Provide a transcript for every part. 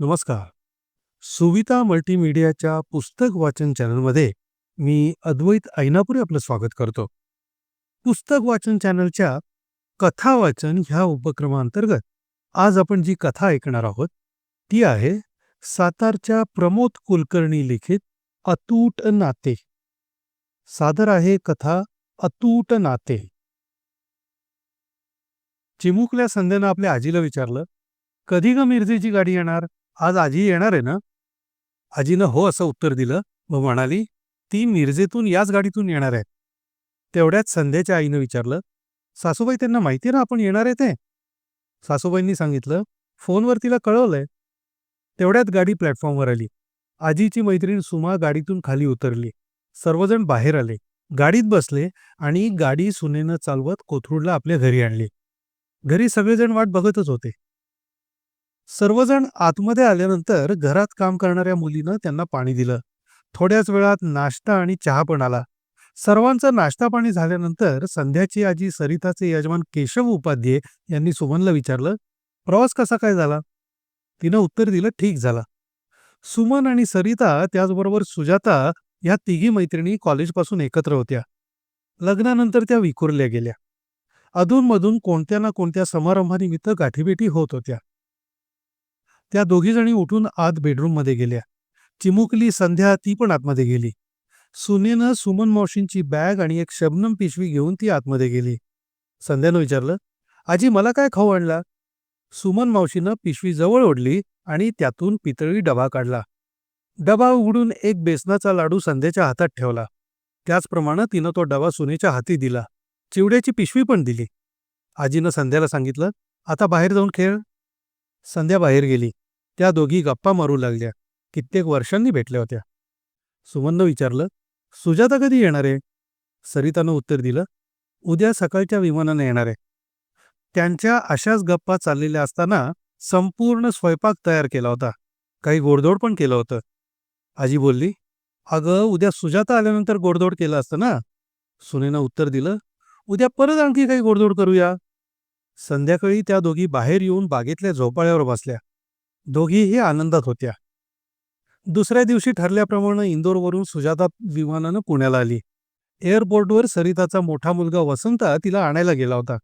नमस्कार. सुविता मल्टीमीडियाच्या पुस्तक वाचन चॅनलमध्ये मी अद्वैत ऐनापुरे आपलं स्वागत करतो. पुस्तक वाचन चॅनलच्या कथा वाचन ह्या उपक्रमांतर्गत आज आपण जी कथा ऐकणार आहोत ती आहे सातारच्या प्रमोद कुलकर्णी लिखित अतूट नाते. सादर आहे कथा अतूट नाते. चिमुकल्या संध्यानं आपल्या आजीला विचारलं, "कधी ग मिरजेची गाडी येणार? आज आजी येणार आहे ना?" आजीनं हो असं उत्तर दिलं व म्हणाली, "ती मिरजेतून याच गाडीतून येणार आहे." तेवढ्यात संध्याच्या आईनं विचारलं, "सासूबाई त्यांना माहिती ना आपण येणार आहे ते?" सासूबाईंनी सांगितलं, "फोनवर तिला कळवलंय." तेवढ्यात गाडी प्लॅटफॉर्मवर आली. आजीची मैत्रीण सुमा गाडीतून खाली उतरली. सर्वजण बाहेर आले. गाडीत बसले आणि गाडी सुनेनं चालवत कोथरूडला आपल्या घरी आणली. घरी सगळेजण वाट बघतच होते. सर्वजण आतमध्ये आल्यानंतर घरात काम करणाऱ्या मुलीनं त्यांना पाणी दिलं. थोड्याच वेळात नाश्ता आणि चहा पण आला. सर्वांचा नाश्ता पाणी झाल्यानंतर संध्याची आजी सरिताचे यजमान केशव उपाध्ये यांनी सुमनला विचारलं, "प्रवास कसा काय झाला?" तिनं उत्तर दिलं, "ठीक झाला." सुमन आणि सरिता त्याचबरोबर सुजाता ह्या तिघी मैत्रिणी कॉलेजपासून एकत्र होत्या. लग्नानंतर त्या विखुरल्या गेल्या. अधूनमधून कोणत्या ना कोणत्या समारंभानिमित्त गाठीभेटी होत होत्या. त्या दोघीजणी उठून आत बेडरूममध्ये गेल्या. चिमुकली संध्या ती पण आतमध्ये गेली. सुनेनं सुमन मावशींची बॅग आणि एक शबनम पिशवी घेऊन ती आतमध्ये गेली. संध्यानं विचारलं, "आजी मला काय खाऊ आणला?" सुमन मावशीनं पिशवी जवळ ओढली आणि त्यातून पितळी डबा काढला. डबा उघडून एक बेसनाचा लाडू संध्याच्या हातात ठेवला. त्याचप्रमाणे तिनं तो डबा सुनेच्या हाती दिला. चिवड्याची पिशवी पण दिली. आजीनं संध्याला सांगितलं, "आता बाहेर जाऊन खेळ." संध्या बाहेर गेली. त्या दोघी गप्पा मारू लागल्या. कित्येक वर्षांनी भेटल्या होत्या. सुमननं विचारलं, "सुजाता कधी येणार आहे?" सरितानं उत्तर दिलं, "उद्या सकाळच्या विमानानं येणार आहे." त्यांच्या अशाच गप्पा चाललेल्या असताना संपूर्ण स्वयंपाक तयार केला होता. काही गोडधोड पण केलं होतं. आजी बोलली, "अगं उद्या सुजाता आल्यानंतर गोडधोड केलं असतं ना?" सुनेनं उत्तर दिलं, "उद्या परत आणखी काही गोडधोड करूया." संध्याकाळी त्या दोघी बाहेर येऊन बागेतल्या झोपाळ्यावर बसल्या. दोघीही आनंदात होत्या. दुसऱ्या दिवशी ठरल्याप्रमाणे इंदोरवरून सुजाता विमानानं पुण्याला आली. एअरपोर्टवर सरिताचा मोठा मुलगा वसंता तिला आणायला गेला होता.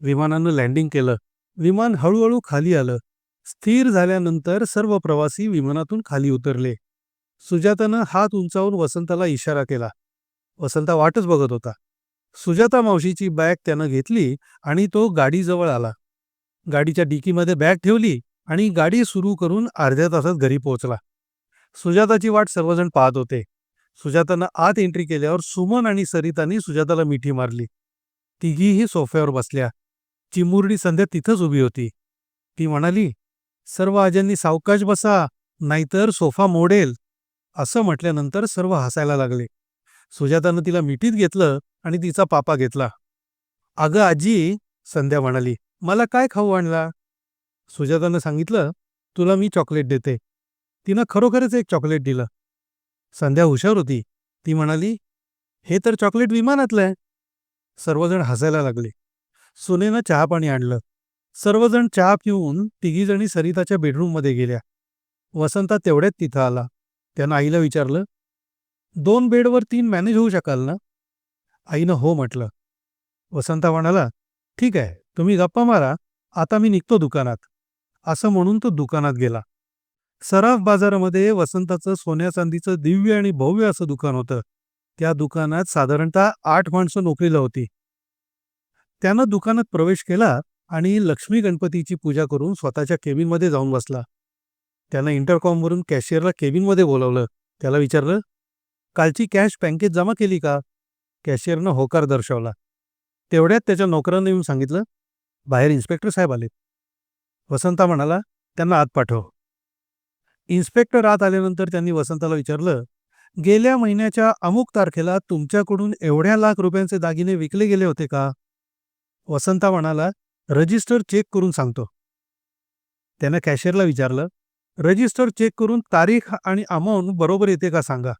विमानानं लँडिंग केलं. विमान हळूहळू खाली आलं. स्थिर झाल्यानंतर सर्व प्रवासी विमानातून खाली उतरले. सुजातानं हात उंचावून वसंताला इशारा केला. वसंता वाटच बघत होता. सुजाता मावशीची बॅग त्यानं घेतली आणि तो गाडीजवळ आला. गाडीच्या डिकीमध्ये बॅग ठेवली आणि गाडी सुरू करून अर्ध्या तासात घरी पोहोचला. सुजाताची वाट सर्वजण पाहत होते. सुजातानं आत एंट्री केल्यावर सुमन आणि सरितानी सुजाताला मिठी मारली. तिघीही सोफ्यावर बसल्या. चिमुरडी संध्या तिथंच उभी होती. ती म्हणाली, "सर्व आज्यांनी सावकाश बसा, नाहीतर सोफा मोडेल." असं म्हटल्यानंतर सर्व हसायला लागले. सुजातानं तिला मिठीत घेतलं आणि तिचा पापा घेतला. "अगं आजी," संध्या म्हणाली, "मला काय खाऊ आणला?" सुजातानं सांगितलं, "तुला मी चॉकलेट देते." तिनं खरोखरच एक चॉकलेट दिलं. संध्या हुशार होती. ती म्हणाली, "हे तर चॉकलेट विमानातलं आहे." सर्वजण हसायला लागले. सुनेनं चहापाणी आणलं. सर्वजण चहा पिऊन तिघीजणी सरिताच्या बेडरूममध्ये गेल्या. वसंता तेवढ्यात तिथं आला. त्यानं आईला विचारलं, "दोन बेडवर तीन मॅनेज होऊ शकाल ना?" आईनं हो म्हटलं. वसंता म्हणाला, "ठीक आहे, तुम्ही गप्पा मारा, आता मी निघतो दुकानात." असं म्हणून तो दुकानात गेला. सराफ बाजारामध्ये वसंताचं सोन्या चांदीचं दिव्य आणि भव्य असं दुकान होतं. त्या दुकानात साधारणतः आठ माणसं नोकरीला होती. त्यानं दुकानात प्रवेश केला आणि लक्ष्मी गणपतीची पूजा करून स्वतःच्या केबिनमध्ये जाऊन बसला. त्यानं इंटरकॉमवरून कॅशियरला केबिनमध्ये बोलावलं. त्याला विचारलं, "कालची कॅश बँकेत जमा केली का?" कॅशियरनं होकार दर्शवला. तेवढ्यात त्याच्या नोकरानं येऊन सांगितलं, "बाहेर इन्स्पेक्टर साहेब आलेत." वसंता म्हणाला, "त्यांना आत पाठव." इन्स्पेक्टर आत आल्यानंतर त्यांनी वसंताला विचारलं, "गेल्या महिन्याच्या अमुक तारखेला तुमच्याकडून एवढ्या लाख रुपयांचे दागिने विकले गेले होते का?" वसंता म्हणाला, "रजिस्टर चेक करून सांगतो." त्यानं कॅशियरला विचारलं, "रजिस्टर चेक करून तारीख आणि अमाऊंट बरोबर येते का सांगा."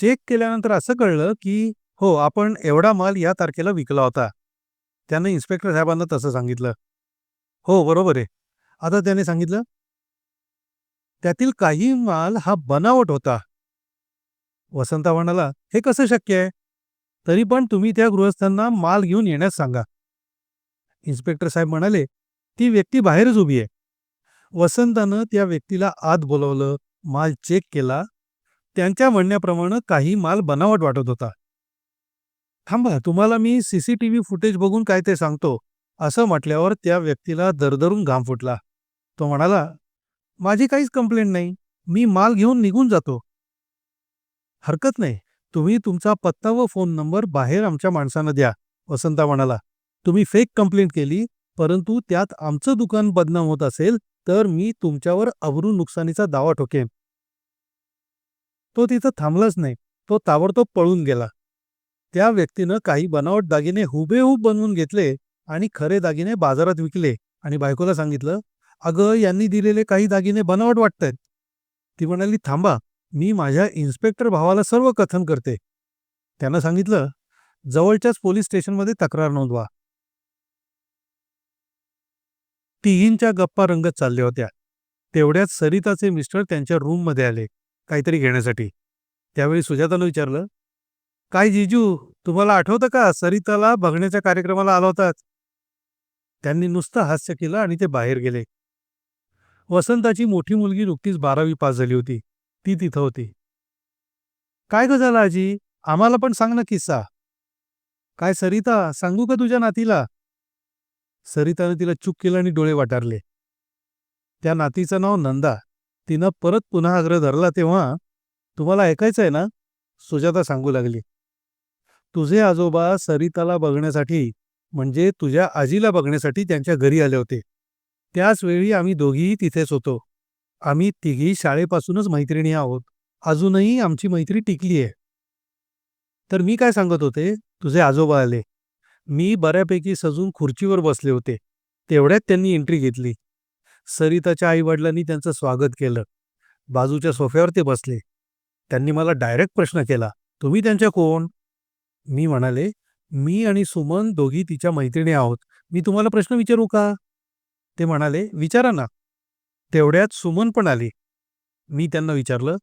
चेक केल्यानंतर असं कळलं की हो आपण एवढा माल या तारखेला विकला होता. त्यानं इन्स्पेक्टर साहेबांना तसं सांगितलं. "हो बरोबर आहे." आता त्याने सांगितलं, त्यातील काही माल हा बनावट होता. वसंता म्हणाला हे कसं शक्य आहे? तरी पण तुम्ही त्या गृहस्थांना माल घेऊन येण्यास सांगा. इन्स्पेक्टर साहेब म्हणाले ती व्यक्ती बाहेरच उभी आहे. वसंतानं त्या व्यक्तीला आत बोलवलं माल चेक केला. त्यांच्या म्हणण्याप्रमाणे काही माल बनावट वाटत होता. थांबा तुम्हाला मी सीसीटीव्ही फुटेज बघून काय ते सांगतो. असं म्हटल्यावर त्या व्यक्तीला दरदरून घाम फुटला. तो म्हणाला माझी काहीच कंप्लेंट नाही. मी माल घेऊन निघून जातो. हरकत नाही. तुम्ही तुमचा पत्ता व फोन नंबर बाहेर आमच्या माणसानं द्या वसंता म्हणाला. तुम्ही फेक कंप्लेंट केली परंतु त्यात आमचं दुकान बदनाम होत असेल तर मी तुमच्यावर अवरू नुकसानीचा दावा ठोकेन. तो तिथं थांबलाच नाही. तो ताबडतोब पळून गेला. त्या व्यक्तीनं काही बनावट दागिने हुबेहूब बनवून घेतले आणि खरे दागिने बाजारात विकले आणि बायकोला सांगितलं अगं यांनी दिलेले काही दागिने बनावट वाटतायत ती म्हणाली थांबा मी माझ्या इन्स्पेक्टर भावाला सर्व कथन करते. त्यानं सांगितलं जवळच्याच पोलीस स्टेशनमध्ये तक्रार नोंदवा. तिघींच्या गप्पा रंगत चालल्या होत्या. तेवढ्यात सरिताचे मिस्टर त्यांच्या रूममध्ये आले काहीतरी घेण्यासाठी. त्यावेळी सुजातानं विचारलं काय जिजू तुम्हाला आठवतं का? सरिताला बघण्याच्या कार्यक्रमाला आला होतात त्यांनी नुसतं हास्य केलं आणि ते बाहेर गेले. वसंताची मोठी मुलगी नुकतीच बारावी पास झाली होती. ती तिथं होती. काय ग झालं आजी? आम्हाला पण सांग ना किस्सा. काय सरिता? सांगू का तुझ्या नातीला? सरितानं तिला चूक केलं आणि डोळे वाटारले. त्या नातीचं नाव नंदा. तिनं परत पुन्हा आग्रह धरला तेव्हा तुम्हाला ऐकायचं आहे ना? सुजाता सांगू लागली. तुझे आजोबा सरिताला बघण्यासाठी म्हणजे तुझ्या आजीला बघण्यासाठी त्यांच्या घरी आले होते. त्याचवेळी आम्ही दोघीही तिथेच होतो. आम्ही तिघी शाळेपासूनच मैत्रिणी आहोत. अजूनही आमची मैत्री टिकली आहे. तर मी काय सांगत होते? तुझे आजोबा आले. मी बऱ्यापैकी सजून खुर्चीवर बसले होते. तेवढ्यात त्यांनी एंट्री घेतली. सरिताच्या आईवडिलांनी त्यांचं स्वागत केलं. बाजूच्या सोफ्यावर ते बसले. त्यांनी मला डायरेक्ट प्रश्न केला तुम्ही त्यांच्या कोण? मी म्हणाले मी आणि सुमन दोघी तिच्या मैत्रिणी आहोत. मी तुम्हाला प्रश्न विचारू का? ते म्हणाले विचारा ना. तेवढ्यात सुमन पण आली. मी त्यांना विचारलं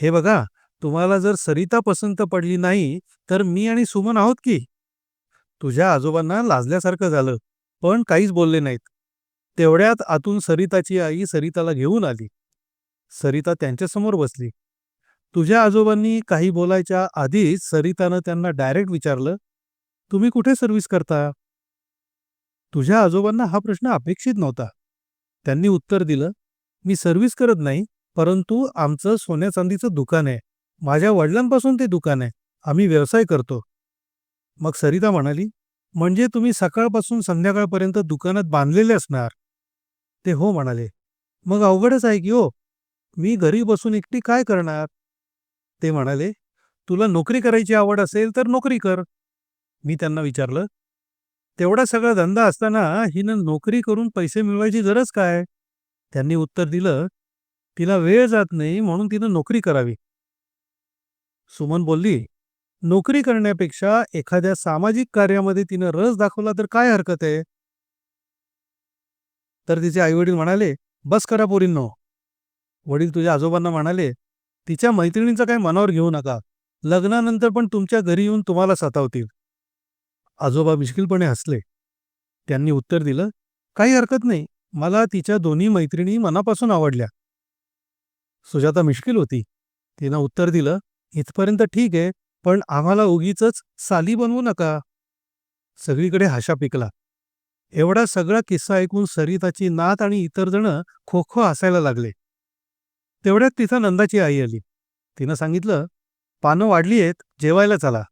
हे बघा तुम्हाला जर सरिता पसंत पडली नाही तर मी आणि सुमन आहोत की? तुझ्या आजोबांना लाजल्यासारखं झालं पण काहीच बोलले नाहीत. तेवढ्यात आतून सरिताची आई सरिताला घेऊन आली. सरिता त्यांच्यासमोर बसली. तुझ्या आजोबांनी काही बोलायच्या आधीच सरितानं त्यांना डायरेक्ट विचारलं तुम्ही कुठे सर्व्हिस करता? तुझ्या आजोबांना हा प्रश्न अपेक्षित नव्हता. त्यांनी उत्तर दिलं मी सर्व्हिस करत नाही परंतु आमचं सोन्या चांदीचं दुकान आहे. माझ्या वडिलांपासून ते दुकान आहे. आम्ही व्यवसाय करतो. मग सरिता म्हणाली म्हणजे तुम्ही सकाळपासून संध्याकाळपर्यंत दुकानात बांधलेले असणार? ते हो म्हणाले मग अवघडच आहे की हो. मी घरी बसून एकटी काय करणार? ते म्हणाले तुला नोकरी करायची आवड असेल तर नोकरी कर. मी त्यांना विचारलं. तेवढा सगळा धंदा असताना हिनं नोकरी करून पैसे मिळवायची गरज काय? त्यांनी उत्तर दिलं तिला वेळ जात नाही म्हणून तिनं नोकरी करावी. सुमन बोलली नोकरी करण्यापेक्षा एखाद्या सामाजिक कार्यामध्ये तिनं रस दाखवला तर काय हरकत आहे? तर तिचे आईवडील म्हणाले बस करा पोरींनो. वडील तुझ्या आजोबांना म्हणाले तिच्या मैत्रिणींचं काही मनावर घेऊ नका. लग्नानंतर पण तुमच्या घरी येऊन तुम्हाला सतावतील. आजोबा मिश्किलपणे हसले. त्यांनी उत्तर दिलं काही हरकत नाही. मला तिच्या दोन्ही मैत्रिणी मनापासून आवडल्या. सुजाता मिश्किल होती. तिनं उत्तर दिलं इथपर्यंत ठीक आहे पण आम्हाला उगीच साली बनवू नका. सगळीकडे हाशा पिकला. एवढा सगळा किस्सा ऐकून सरिताची नात आणि इतर जण खो खो हसायला लागले. तेवढ्यात तिथं नंदाची आई आली. तिनं सांगितलं पानं वाढली आहेत जेवायला चला.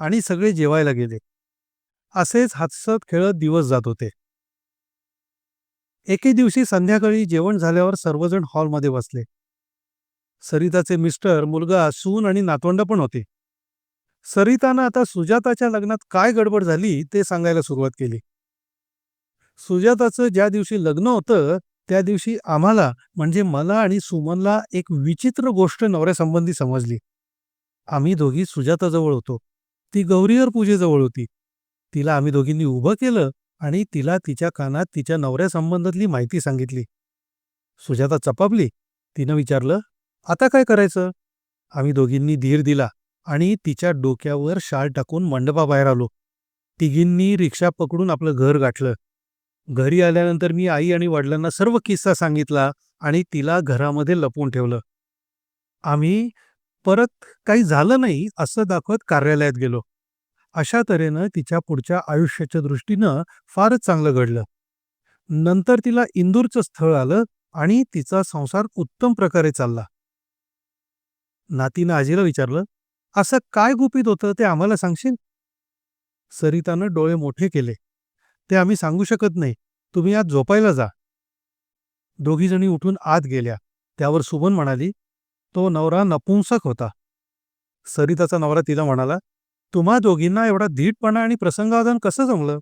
आणि सगळे जेवायला गेले. असेच हातसत खेळत दिवस जात होते. एके दिवशी संध्याकाळी जेवण झाल्यावर सर्वजण हॉलमध्ये बसले. सरिताचे मिस्टर मुलगा सून आणि नातवंड पण होते. सरितानं आता सुजाताच्या लग्नात काय गडबड झाली ते सांगायला सुरुवात केली. सुजाताचं ज्या दिवशी लग्न होतं त्या दिवशी आम्हाला म्हणजे मला आणि सुमनला एक विचित्र गोष्ट नवऱ्यासंबंधी समजली. आम्ही दोघी सुजाताजवळ होतो. ती गौरीहर पूजेजवळ होती. तिला आम्ही दोघींनी उभं केलं आणि तिला तिच्या कानात तिच्या नवऱ्यासंबंधातली माहिती सांगितली. सुजाता चपापली. तिनं विचारलं आता काय करायचं? आम्ही दोघींनी धीर दिला आणि तिच्या डोक्यावर शाल टाकून मंडपाबाहेर आलो. तिघींनी रिक्षा पकडून आपलं घर गाठलं. घरी आल्यानंतर मी आई आणि वडिलांना सर्व किस्सा सांगितला आणि तिला घरामध्ये लपवून ठेवलं. आम्ही परत काही झालं नाही असं दाखवत कार्यालयात गेलो. अशा तऱ्हेनं तिच्या पुढच्या आयुष्याच्या दृष्टीनं फारच चांगलं घडलं. नंतर तिला इंदूरचं स्थळ आलं आणि तिचा संसार उत्तम प्रकारे चालला. नातीनं आजीला विचारलं असं काय गुपित होतं ते आम्हाला सांगशील? सरितानं डोळे मोठे केले. ते आम्ही सांगू शकत नाही. तुम्ही आज झोपायला जा. दोघीजणी उठून आत गेल्या. त्यावर सुमन म्हणाली तो नवरा नपुंसक होता. सरिताचा नवरा तिला म्हणाला तुम्हा दोघींना एवढा धीटपणा आणि प्रसंगाधन कसं जमलं?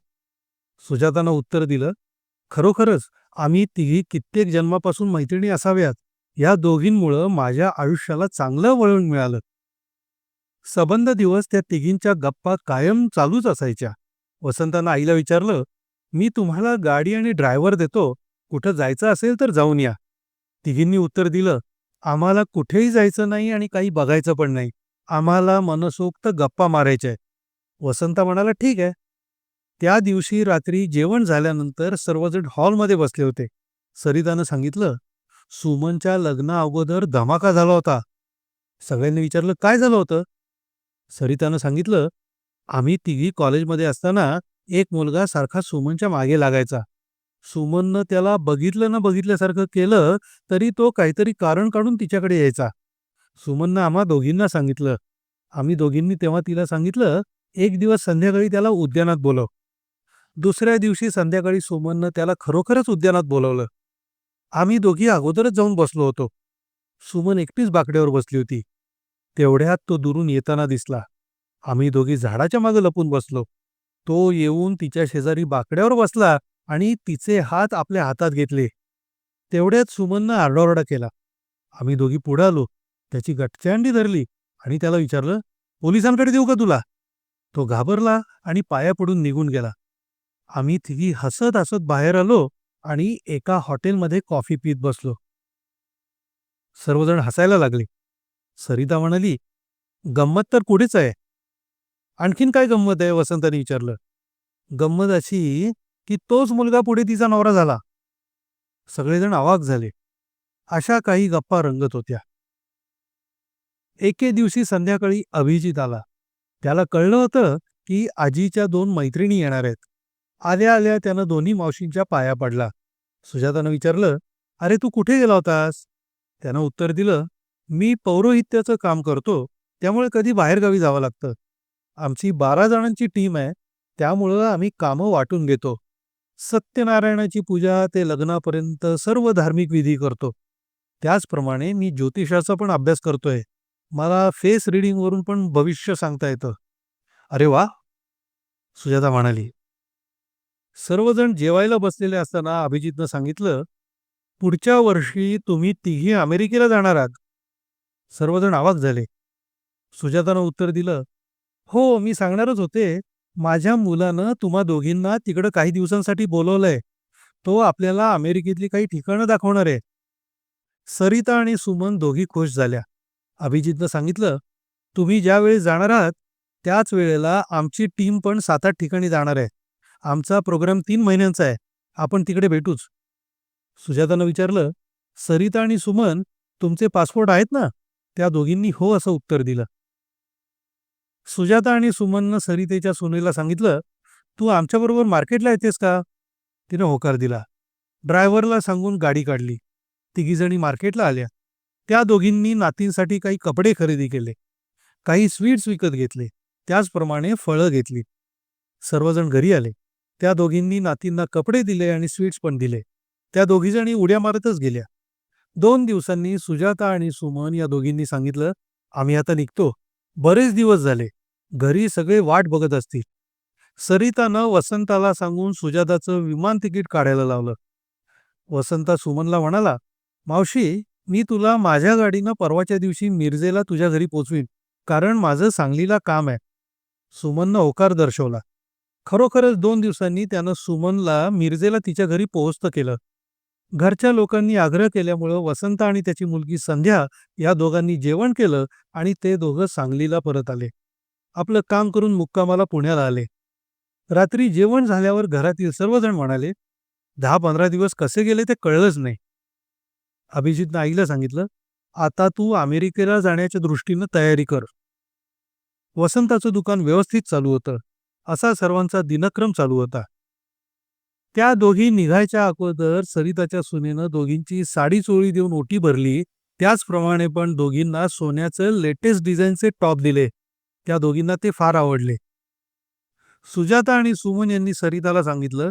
सुजातानं उत्तर दिलं खरोखरच आम्ही तिघी कित्येक जन्मापासून मैत्रिणी असाव्यात. या दोघींमुळं माझ्या आयुष्याला चांगलं वळण मिळालं. सबंध दिवस त्या तिघींच्या गप्पा कायम चालूच असायच्या. वसंतानं आईला विचारलं मी तुम्हाला गाडी आणि ड्रायव्हर देतो. कुठं जायचं असेल तर जाऊन या. तिघींनी उत्तर दिलं आम्हाला कुठेही जायचं नाही आणि काही बघायचं पण नाही. आम्हाला मनसोक्त गप्पा मारायच्या आहेत. वसंता म्हणाला ठीक आहे. त्या दिवशी रात्री जेवण झाल्यानंतर सर्वजण हॉलमध्ये बसले होते. सरितानं सांगितलं सुमनच्या लग्ना अगोदर धमाका झाला होता. सगळ्यांनी विचारलं काय झालं होतं? सरितानं सांगितलं आम्ही तिघी कॉलेजमध्ये असताना एक मुलगा सारखा सुमनच्या मागे लागायचा. सुमननं त्याला बघितलं ना बघितल्यासारखं केलं तरी तो काहीतरी कारण काढून तिच्याकडे यायचा. सुमननं आम्हा दोघींना सांगितलं. आम्ही दोघींनी तेव्हा तिला सांगितलं एक दिवस संध्याकाळी त्याला उद्यानात बोलव. दुसऱ्या दिवशी संध्याकाळी सुमननं त्याला खरोखरच उद्यानात बोलवलं. आम्ही दोघी अगोदरच जाऊन बसलो होतो. सुमन एकटीच बाकड्यावर बसली होती. तेवढ्यात तो दुरून येताना दिसला. आम्ही दोघी झाडाच्या मागे लपून बसलो. तो येऊन तिच्या शेजारी बाकड्यावर बसला आणि तिचे हात आपल्या हातात घेतले. तेवढ्यात सुमननं आरडाओरडा केला. आम्ही दोघी पुढे आलो. त्याची गटचांडी धरली आणि त्याला विचारलं पोलिसांकडे देऊ का तुला? तो घाबरला आणि पाया पडून निघून गेला. आम्ही तिघी हसत हसत बाहेर आलो आणि एका हॉटेलमध्ये कॉफी पीत बसलो. सर्वजण हसायला लागले. सरिता म्हणाली गंमत तर पुढेच आहे. आणखीन काय गंमत आहे? वसंताने विचारलं. गंमत अशी की तोच मुलगा पुढे तिचा नवरा झाला. सगळेजण आवाक झाले. अशा काही गप्पा रंगत होत्या. एके दिवशी संध्याकाळी अभिजित आला. त्याला कळलं होतं की आजीच्या दोन मैत्रिणी येणार आहेत. आल्या आल्या त्यानं दोन्ही मावशींच्या पाया पडला. सुजातानं विचारलं अरे तू कुठे गेला होतास? त्यानं उत्तर दिलं मी पौरोहित्याचं काम करतो त्यामुळे कधी बाहेरगावी जावं लागतं. आमची बारा जणांची टीम आहे त्यामुळं आम्ही कामं वाटून घेतो. सत्यनारायणाची पूजा ते लग्नापर्यंत सर्व धार्मिक विधी करतो. त्याचप्रमाणे मी ज्योतिषाचा पण अभ्यास करतोय. मला फेस रिडिंगवरून पण भविष्य सांगता येतं. अरे वा! सुजाता म्हणाली. सर्वजण जेवायला बसलेले असताना अभिजितनं सांगितलं पुढच्या वर्षी तुम्ही तिघी अमेरिकेला जाणार आहात. सर्वजण आवाक झाले. सुजातानं उत्तर दिलं हो मी सांगणारच होते. माझ्या मुलानं तुम्हा दोघींना तिकडं काही दिवसांसाठी बोलवलंय. तो आपल्याला अमेरिकेतली काही ठिकाणं दाखवणार आहे. सरिता आणि सुमन दोघी खुश झाल्या. अभिजितनं सांगितलं तुम्ही ज्यावेळी जाणार आहात त्याच वेळेला आमची टीम पण सात आठ ठिकाणी जाणार आहे. आमचा प्रोग्राम तीन महिन्यांचा आहे. आपण तिकडे भेटूच. सुजातानं विचारलं सरिता आणि सुमन तुमचे पासपोर्ट आहेत ना? त्या दोघींनी हो असं उत्तर दिलं. सुजाता आणि सुमननं सरितेच्या सुनेला सांगितलं तू आमच्याबरोबर मार्केटला येतेस का? तिनं होकार दिला. ड्रायव्हरला सांगून गाडी काढली. तिघीजणी मार्केटला आल्या. त्या दोघींनी नातींसाठी काही कपडे खरेदी केले काही स्वीट्स विकत घेतले त्याचप्रमाणे फळं घेतली. सर्वजण घरी आले. त्या दोघींनी नातींना कपडे दिले आणि स्वीट्स पण दिले. त्या दोघीजणी उड्या मारतच गेल्या. दोन दिवसांनी सुजाता आणि सुमन या दोघींनी सांगितलं आम्ही आता निघतो. बरेच दिवस झाले. घरी सगळे वाट बघत असतील. सरितानं वसंताला सांगून सुजाताचं विमान तिकीट काढायला लावलं. वसंता सुमनला म्हणाला मावशी मी तुला माझ्या गाडीनं परवाच्या दिवशी मिरजेला तुझ्या घरी पोचवीन कारण माझं सांगलीला काम आहे. सुमननं होकार दर्शवला. खरोखरच दोन दिवसांनी त्यानं सुमनला मिरजेला तिच्या घरी पोहोचतं केलं. घरच्या लोकांनी आग्रह केल्यामुळं वसंत आणि त्याची मुलगी संध्या या दोघांनी जेवण केलं आणि ते दोघं सांगलीला परत आले. आपलं काम करून मुक्कामाला पुण्याला आले. रात्री जेवण झाल्यावर घरातील सर्वजण म्हणाले दहा पंधरा दिवस कसे गेले ते कळलंच नाही. अभिजितनं आईला सांगितलं आता तू अमेरिकेला जाण्याच्या दृष्टीनं तयारी कर. वसंताचं दुकान व्यवस्थित चालू होतं. असा सर्वांचा दिनक्रम चालू होता. त्या दोघी निघायच्या अगोदर सरिताच्या सुनेनं दोघींची साडी चोळी देऊन ओटी भरली. त्याचप्रमाणे पण दोघींना सोन्याचं लेटेस्ट डिझाईनचे टॉप दिले. त्या दोघींना ते फार आवडले. सुजाता आणि सुमन यांनी सरिताला सांगितलं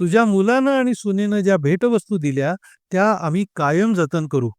तुझ्या मुलानं आणि सुनेनं ज्या भेटवस्तू दिल्या त्या आम्ही कायम जतन करू.